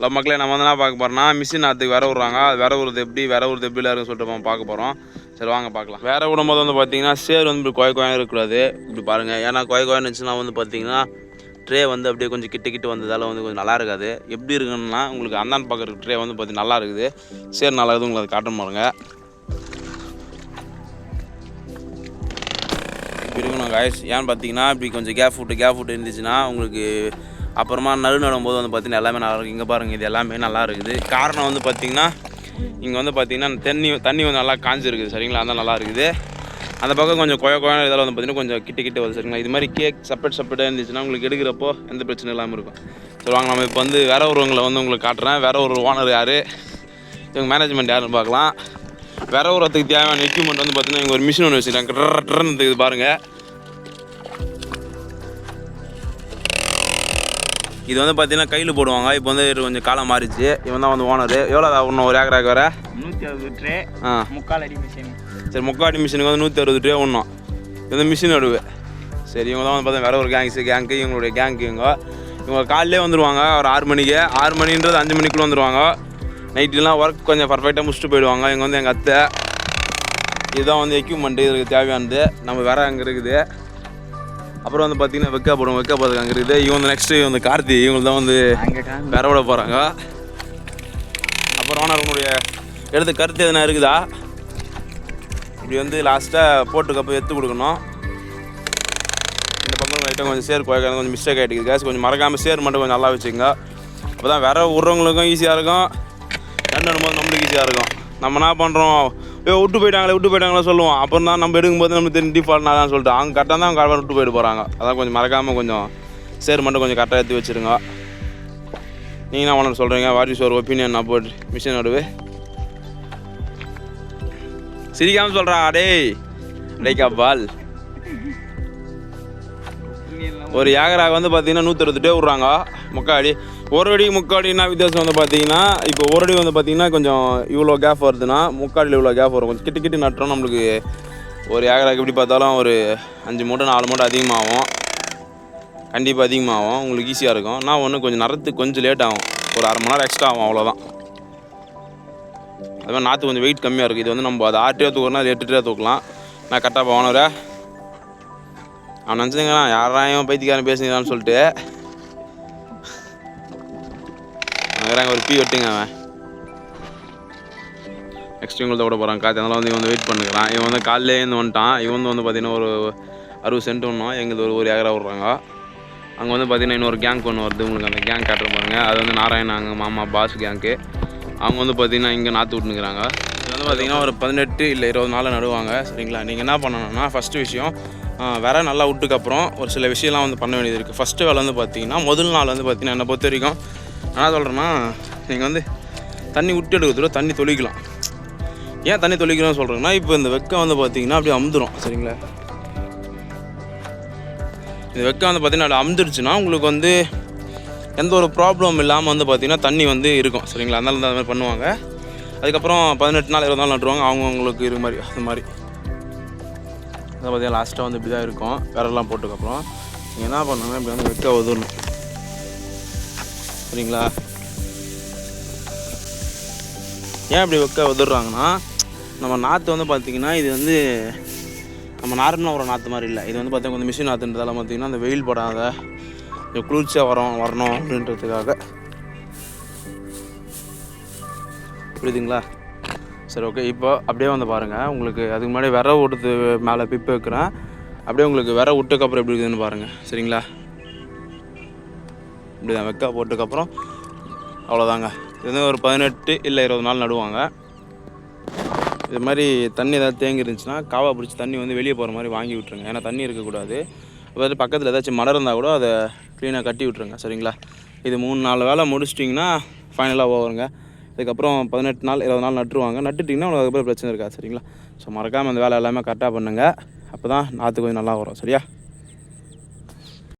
இல்லை மக்களே நம்ம வந்து என்ன பார்க்க போகிறோம்னா மிஷின் அதுக்கு விர விட்றாங்க. அது விர விடுறது எப்படி? விர விடுறது எப்படி இருக்குன்னு சொல்லிட்டு நம்ம பார்க்க போகிறோம் சரி வாங்க பார்க்கலாம். வேற விடும்போது வந்து பார்த்தீங்கன்னா சேர் வந்து இப்படி கொய கொயம் இருக்கக்கூடாது. இப்படி பாருங்கள் ஏன்னா கொய கொயன்னு இருந்துச்சுன்னா வந்து பார்த்தீங்கன்னா ட்ரே வந்து அப்படியே கொஞ்சம் கிட்ட கிட்ட வந்ததால் வந்து கொஞ்சம் நல்லா இருக்காது. எப்படி இருக்குன்னா உங்களுக்கு அந்தான் பார்க்குற ட்ரே வந்து பார்த்தீங்கன்னா நல்லா இருக்குது. சேர் நல்லா இருக்குது. உங்களுக்கு அதை காட்டும் பாருங்க. இப்படி இருக்கணும் காய்ஸ் ஏன்னு பார்த்தீங்கன்னா இப்படி கொஞ்சம் கேப் ஃபுட்டு கேப் ஃபுட்டு இருந்துச்சுன்னா உங்களுக்கு அப்புறமா நடு நடும்போது வந்து பார்த்திங்கன்னா எல்லாமே நல்லா இருக்குது இங்கே பாருங்கள் இது எல்லாமே நல்லா இருக்குது. காரணம் வந்து பார்த்தீங்கன்னா இங்கே வந்து பார்த்திங்கன்னா தண்ணி தண்ணி வந்து நல்லா காஞ்சிருக்குது. சரிங்களா? அதான் நல்லா இருக்குது. அந்த பக்கம் கொஞ்சம் கொய கொயான இதெல்லாம் வந்து பார்த்தீங்கன்னா கொஞ்சம் கிட்ட கிட்ட வருது. சரிங்களா? இது மாதிரி கேக் செப்பரேட் செப்பரேட்டாக இருந்துச்சுன்னா உங்களுக்கு எடுக்கிறப்போ எந்த பிரச்சனையும் இல்லாமல் இருக்கும். சரி வாங்க நம்ம இப்போ வந்து வேற ஒருவங்களை வந்து உங்களுக்கு காட்டுறேன். வேற ஒரு ஓனர் யார்? இவங்க மேனேஜ்மெண்ட் யாருன்னு பார்க்கலாம். வேற ஒருத்துக்கு தேவையான எக்யூப்மெண்ட் வந்து பார்த்தீங்கன்னா இங்கே ஒரு மிஷின் ஒன்று வச்சுருக்காங்க. ட்ர இது பாருங்கள் இது வந்து பார்த்தீங்கன்னா கையில் போடுவாங்க. இப்போ வந்து கொஞ்சம் காலம் மாறிச்சு. இவன் தான் வந்து ஓனர். எவ்வளோ இன்னும் ஒரு ஏக்கராக்கு வர நூற்றி அறுபது ட்ரே ஆ. முக்கால் அடி மிஷின் சரி முக்காடி மிஷினுக்கு வந்து நூற்றி அறுபது ரூபா ஒன்றும் இது வந்து மிஷின் அடுவு சரி இவங்க தான் வந்து பார்த்தா வேற ஒரு கேங்ஸ் கேங்க்கு இவங்களுடைய கேங்க்கு இவங்க. இவங்க காலையிலே வந்துடுவாங்க ஒரு ஆறு மணிக்கு. ஆறு மணின்றது அஞ்சு மணிக்குள்ளே வந்துடுவாங்க நைட்டுலாம் ஒர்க் கொஞ்சம் பர்ஃபெக்டாக முடிச்சுட்டு போயிடுவாங்க. இவங்க வந்து எங்கள் அத்தை. இதுதான் வந்து எக்யூப்மெண்ட்டு இதுக்கு தேவையானது. நம்ம வேற அங்கே இருக்குது. அப்புறம் வந்து பார்த்தீங்கன்னா வெக்கா போடும் வெக்கா இருக்குது. இவங்க வந்து நெக்ஸ்ட்டு வந்து கார்த்தி இவங்க தான் வந்து அங்கே காமி. வேற விட போகிறாங்க அப்புறம் ஆனால் உங்களுடைய எடுத்த கருத்து எதுனா இருக்குதா? இப்படி வந்து லாஸ்ட்டாக போட்டுக்கப்போ எடுத்து கொடுக்கணும். இந்த பக்கம் லைட்டாக கொஞ்சம் சேர் குறைக்க கொஞ்சம் மிஸ்டேக் ஆகிட்டு கேஸ் கொஞ்சம் மறக்காமல் சேர் மட்டும் கொஞ்சம் நல்லா வச்சுக்கோங்க. அப்போ தான் வேற விட்றவங்களுக்கும் ஈஸியாக இருக்கும். ரெண்டு போது நம்மளுக்கு ஈஸியாக இருக்கும். நம்ம என்ன பண்ணுறோம் விட்டு போயிட்டாங்களே விட்டு போயிட்டாங்களே சொல்லுவோம் அப்புறம் தான் நம்ம எடுக்கும்போது நம்ம தெரிஞ்சு டிஃபால்ட்னா நான் சொல்லிட்டு. அவங்க கரெக்டாக தான் அவங்க விட்டு போயிட்டு போகிறாங்க அதான் கொஞ்சம் மறக்காமல் கொஞ்சம் சேர் மட்டும் கொஞ்சம் கரெக்டாக எடுத்து வச்சுருங்க. நீங்கள் என்ன பண்ண சொல்கிறீங்க வாட் இஸ் ஒரு ஒப்பீனியன் அபவுட் மிஷின் நடுவு சிரிக்காமல் சொல்கிறா டேய். அடைக்கா பால் ஒரு ஏக்கராக வந்து பார்த்தீங்கன்னா நூற்றறுபதுட்டே விட்றாங்க. முக்காடி ஒரு அடி முக்காடினா வித்தியாசம் வந்து பார்த்தீங்கன்னா இப்போ ஒரு அடி வந்து பார்த்தீங்கன்னா கொஞ்சம் இவ்வளோ கேப் வருதுன்னா முக்காடியில் இவ்வளோ கேப் வரும். கொஞ்சம் கிட்ட கிட்ட நட்டுறோம் நம்மளுக்கு. ஒரு ஏக்கராக்கு எப்படி பார்த்தாலும் ஒரு அஞ்சு மூட்டை நாலு மூட்டை அதிகமாகும். கண்டிப்பாக அதிகமாகும். உங்களுக்கு ஈஸியாக இருக்கும். நான் ஒன்று கொஞ்சம் நரத்துக்கு கொஞ்சம் லேட் ஆகும். ஒரு அரை மணி நேரம் எக்ஸ்ட்ரா ஆகும் அவ்வளோதான் அதுமாதிரி நாற்று கொஞ்சம் வெயிட் கம்மியாக இருக்குது இது வந்து நம்ம அதை ஆறு ரூபா அது எட்டு தூக்கலாம். நான் கரெக்டாக போனவரை அவன் நினச்சிங்கன்னா யாராயும் பைத்தியக்காரன் பேசுகிறான்னு சொல்லிட்டு. அங்கே ஒரு பீ வெட்டுங்க அவன். நெக்ஸ்ட் இவங்கள்ட்ட விட போகிறான் காய்ச்சி அதனால் வந்து இவன் வந்து வெயிட் பண்ணுறான் இவன் வந்து காலையிலே இருந்து வந்துட்டான். இவன் வந்து வந்து பார்த்தீங்கன்னா ஒரு அறுபது சென்ட் ஒன்றும் எங்களுக்கு ஒரு ஒரு ஏக்கரா விட்றாங்க. அங்கே வந்து பார்த்தீங்கன்னா இன்னொரு கேங்க் ஒன்று வருது. உங்களுக்கு அந்த கேங் காட்டுற பாருங்க. அது வந்து நாராயண அங்கே மாமா பாஸ் கேங்க்கு அவங்க வந்து பார்த்தீங்கன்னா இங்கே நாற்று விட்டுனுக்குறாங்க. இது வந்து பார்த்தீங்கன்னா ஒரு பதினெட்டு இல்லை இருபது நாளில் நடுவாங்க. சரிங்களா? நீங்கள் என்ன பண்ணணும்னா ஃபஸ்ட்டு விஷயம் வர நல்லா விட்டுக்கப்புறம் ஒரு சில விஷயம்லாம் வந்து பண்ண வேண்டியது இருக்குது ஃபஸ்ட்டு வேலை வந்து பார்த்தீங்கன்னா முதல் நாள் வந்து பார்த்தீங்கன்னா என்னை பொறுத்த வரைக்கும் நான் என்ன சொல்கிறேன்னா நீங்கள் வந்து தண்ணி விட்டு எடுக்கிறதோட தண்ணி தொழிக்கலாம் ஏன் தண்ணி தொளிக்கணும்னு சொல்கிறேன்னா இப்போ இந்த வெக்கம் வந்து பார்த்தீங்கன்னா அப்படியே அமுந்துடும் சரிங்களா? இந்த வெக்கம் வந்து பார்த்தீங்கன்னா அப்படி அமுந்துருச்சுன்னா உங்களுக்கு வந்து எந்த ஒரு ப்ராப்ளம் இல்லாமல் வந்து பார்த்தீங்கன்னா தண்ணி வந்து இருக்கும் சரிங்களா? அதனால தான் அது மாதிரி பண்ணுவாங்க. அதுக்கப்புறம் பதினெட்டு நாள் இருபது நாள் நட்டுருவாங்க அவங்கவுங்களுக்கு இது மாதிரி அது மாதிரி. அதை பார்த்தீங்கன்னா லாஸ்ட்டாக வந்து இப்படி தான் இருக்கும் விரலாம் போட்டுக்கப்புறம் நீங்கள் என்ன பண்ணணும்னா இப்படி வந்து வெக்க உதறணும். சரிங்களா ஏன் இப்படி வெக்க உதறாங்கன்னா நம்ம நாற்று வந்து பார்த்திங்கன்னா இது வந்து நம்ம நார்மலாக ஒரு நாற்று மாதிரி இல்லை. இது வந்து பார்த்தீங்கன்னா கொஞ்சம் மிஷின் நாற்றுன்றதால பார்த்தீங்கன்னா அந்த வெயில் படாத கொஞ்சம் குளிர்ச்சியாக வரும் வரணும் அப்படின்றதுக்காக. புரியுதுங்களா? சரி ஓகே இப்போ அப்படியே வந்து பாருங்கள் உங்களுக்கு அதுக்கு முன்னாடி விர விடுறது மேலே பிப்பு வைக்கிறேன். அப்படியே உங்களுக்கு விர விட்டதுக்கப்புறம் எப்படி இருக்குதுன்னு பாருங்கள் சரிங்களா? இப்படி தான் வெக்க போட்டதுக்கப்புறம் அவ்வளோதாங்க இது வந்து ஒரு பதினெட்டு இல்லை இருபது நாள் நடுவாங்க. இது மாதிரி தண்ணி ஏதாவது தேங்கி இருந்துச்சுன்னா காவா பிடிச்சி தண்ணி வந்து வெளியே போகிற மாதிரி வாங்கி விட்ருங்க ஏன்னா தண்ணி இருக்கக்கூடாது அதாவது பக்கத்தில் ஏதாச்சும் மரம் இருந்தால் கூட அதை க்ளீனாக கட்டி விட்ருங்க சரிங்களா? இது மூணு நாலு வேலை முடிச்சிட்டிங்கன்னா ஃபைனலாக ஓவருங்க அதுக்கப்புறம் பதினெட்டு நாள் இருபது நாள் நட்டுருவாங்க. நட்டுட்டிங்கன்னா உங்களுக்கு அதுக்கப்புறம் பிரச்சனை இருக்காது சரிங்களா? ஸோ மறக்காமல் அந்த வேலை எல்லாமே கரெக்டாக பண்ணுங்கள் அப்போ தான் நாற்று கொஞ்சம் நல்லா வரும் சரியா?